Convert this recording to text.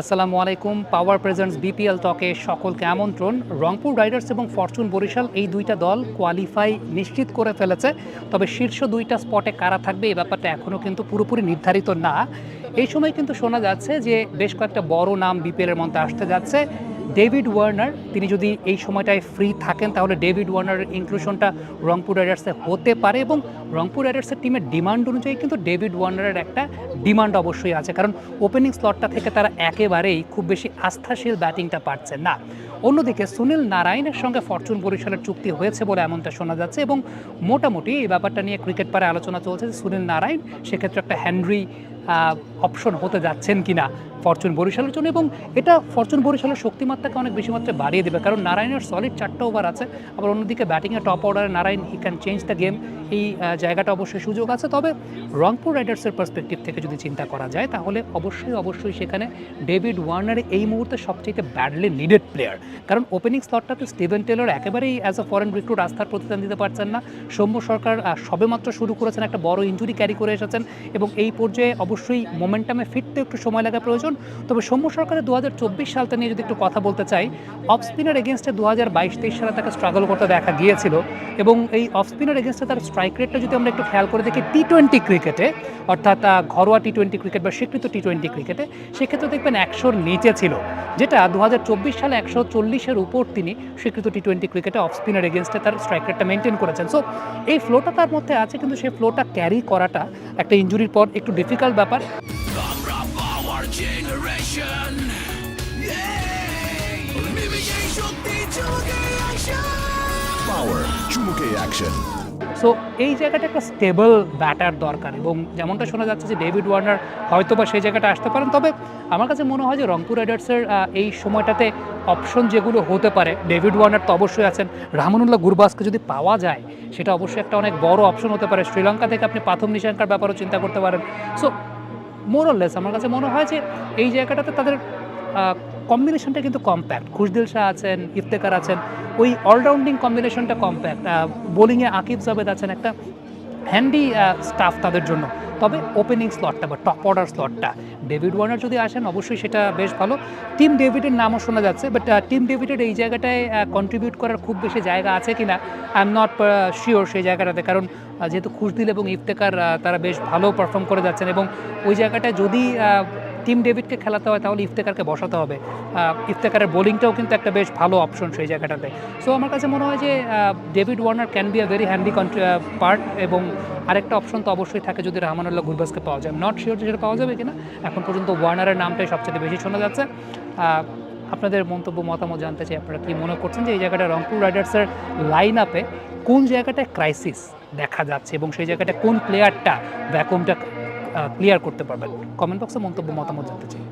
আসসালামু আলাইকুম। পাওয়ার presents BPL টকে সকলকে আমন্ত্রণ। রংপুর রাইডার্স এবং ফরচুন বরিশাল এই দুইটা দল কোয়ালিফাই নিশ্চিত করে ফেলেছে। তবে শীর্ষ দুইটা স্পটে কারা থাকবে এই ব্যাপারটা এখনও কিন্তু পুরোপুরি নির্ধারিত না। এই সময় কিন্তু শোনা যাচ্ছে যে বেশ কয়েকটা বড় নাম বিপিএলের মধ্যে আসতে যাচ্ছে। ডেভিড ওয়ার্নার, তিনি যদি এই সময়টায় ফ্রি থাকেন, তাহলে ডেভিড ওয়ার্নারের ইনক্লুশনটা রংপুর রাইডার্সে হতে পারে এবং রংপুর রাইডার্সের টিমের ডিমান্ড অনুযায়ী কিন্তু ডেভিড ওয়ার্নারের একটা ডিমান্ড অবশ্যই আছে। কারণ ওপেনিং স্লটটা থেকে তারা একেবারেই খুব বেশি আস্থাশীল ব্যাটিংটা পারছেন না। অন্যদিকে সুনীল নারায়ণের সঙ্গে ফরচুন বরিশালের চুক্তি হয়েছে বলে এমনটা শোনা যাচ্ছে এবং মোটামুটি এই ব্যাপারটা নিয়ে ক্রিকেট পারে আলোচনা চলছে সুনীল নারায়ণ সেক্ষেত্রে একটা হ্যানরি অপশন হতে যাচ্ছেন কিনা ফরচুন বরিশালের জন্য এবং এটা ফরচুন বরিশালের শক্তিমাত্রাকে অনেক বেশি মাত্রায় বাড়িয়ে দেবে। কারণ নারায়ণের সলিড চারটা ওভার আছে। আবার অন্যদিকে ব্যাটিংয়ে টপ অর্ডারে Narine he can change the game এই জায়গাটা অবশ্যই সুযোগ আছে। তবে রংপুর রাইডার্সের পার্সপেক্টিভ থেকে যদি চিন্তা করা যায়, তাহলে অবশ্যই অবশ্যই সেখানে ডেভিড ওয়ার্নার এই মুহূর্তে সবচেয়ে ব্যাডলি নিডেড প্লেয়ার কারণ ওপেনিং স্লটটাতে স্টিভেন টেলর একেবারেই অ্যাজ আ ফরেন রিক্রুট আস্থার প্রতিদান দিতে পারছেন না। সৌম্য সরকার সবেমাত্র শুরু করেছেন, একটা বড় ইঞ্জুরি ক্যারি করে এসেছেন এবং এই পর্যায়ে অবশ্যই মোমেন্টামে ফিরতে একটু সময় লাগা প্রয়োজন। তবে সৌম্য সরকারের দু হাজার চব্বিশ সালটা নিয়ে যদি একটু কথা বলতে চাই অফ স্পিনার এগেনস্টে দু হাজার বাইশ তেইশ সালে তাকে স্ট্রাগল করতে দেখা গিয়েছিল এবং এই অফ স্পিনার এগেনস্টে তার স্ট্রাইক রেটটা যদি আমরা একটু খেয়াল করে দেখি টি টোয়েন্টি ক্রিকেটে অর্থাৎ ঘরোয়া টি টোয়েন্টি ক্রিকেট বা স্বীকৃত টি টোয়েন্টি ক্রিকেটে সেক্ষেত্রে দেখবেন একশোর নিচে ছিল, যেটা দু সালে একশো চল্লিশের উপর তিনি স্বীকৃত টি টোয়েন্টি ক্রিকেটে অফ স্পিনার এগেনস্টে তার স্ট্রাইক রেটটা মেনটেন করেছেন। সো এই ফ্লোটা তার মধ্যে আছে, কিন্তু সেই ফ্লোটা ক্যারি করাটা একটা ইঞ্জুরির পর একটু ডিফিকাল্ট ব্যাপার। সো এই জায়গাটা একটা স্টেবল ব্যাটার দরকার এবং যেমনটা শোনা যাচ্ছে যে ডেভিড ওয়ার্নার হয়তো বা সেই জায়গাটা আসতে পারেন। তবে আমার কাছে মনে হয় যে রংপুর রাইডার্সের এই সময়টাতে অপশন যেগুলো হতে পারে ডেভিড ওয়ার্নার তো অবশ্যই আছেন। রাহমানুল্লাহ গুরবাসকে যদি পাওয়া যায় সেটা অবশ্যই একটা অনেক বড় অপশন হতে পারে। শ্রীলঙ্কা থেকে আপনি প্রাথম নিশাঙ্কার ব্যাপারেও চিন্তা করতে পারেন। সো মোরলেস আমার কাছে মনে হয় যে এই জায়গাটাতে তাদের কম্বিনেশনটা কিন্তু কম্প্যাক্ট খুশদিল শাহ আছেন ইফতেকার আছেন, ওই অলরাউন্ডিং কম্বিনেশনটা কম্প্যাক্ট বোলিংয়ে আকিব জাবেদ আছেন, একটা হ্যান্ডি স্টাফ তাদের জন্য। তবে ওপেনিং স্লটটা বা টপ অর্ডার স্লটটা ডেভিড ওয়ার্নার যদি আসেন, অবশ্যই সেটা বেশ ভালো। টিম ডেভিডের নামও শোনা যাচ্ছে বাট টিম ডেভিডের এই জায়গাটায় কন্ট্রিবিউট করার খুব বেশি জায়গা আছে কিনা আই এম নট শিওর সেই জায়গাটাতে। কারণ যেহেতু খুশদিল এবং ইফতেকার তারা বেশ ভালো পারফর্ম করে যাচ্ছেন এবং ওই জায়গাটায় যদি টিম ডেভিডকে খেলাতে হয়, তাহলে ইফতেকারকে বসাতে হবে। ইফতেকারের বোলিংটাও কিন্তু একটা বেশ ভালো অপশন সেই জায়গাটাতে। সো আমার কাছে মনে হয় যে David Warner can be a very handy part এবং আরেকটা অপশন তো অবশ্যই থাকে যদি রহমানুল্লাহ গুরবাসকে পাওয়া যায়। নট শিওর যে সেটা পাওয়া যাবে কিনা। এখন পর্যন্ত ওয়ার্নারের নামটাই সবচেয়ে বেশি শোনা যাচ্ছে। আপনাদের মন্তব্য, মতামত জানতে চাই আপনারা কি মনে করছেন যে এই জায়গাটা রংপুর রাইডার্সের লাইন আপে কোন জায়গাটায় ক্রাইসিস দেখা যাচ্ছে এবং সেই জায়গাটা কোন প্লেয়ারটা ভ্যাকুমটা ক্লিয়ার করতে পারবেন। কমেন্ট বক্সে মন্তব্য মতামত জানতে চাই।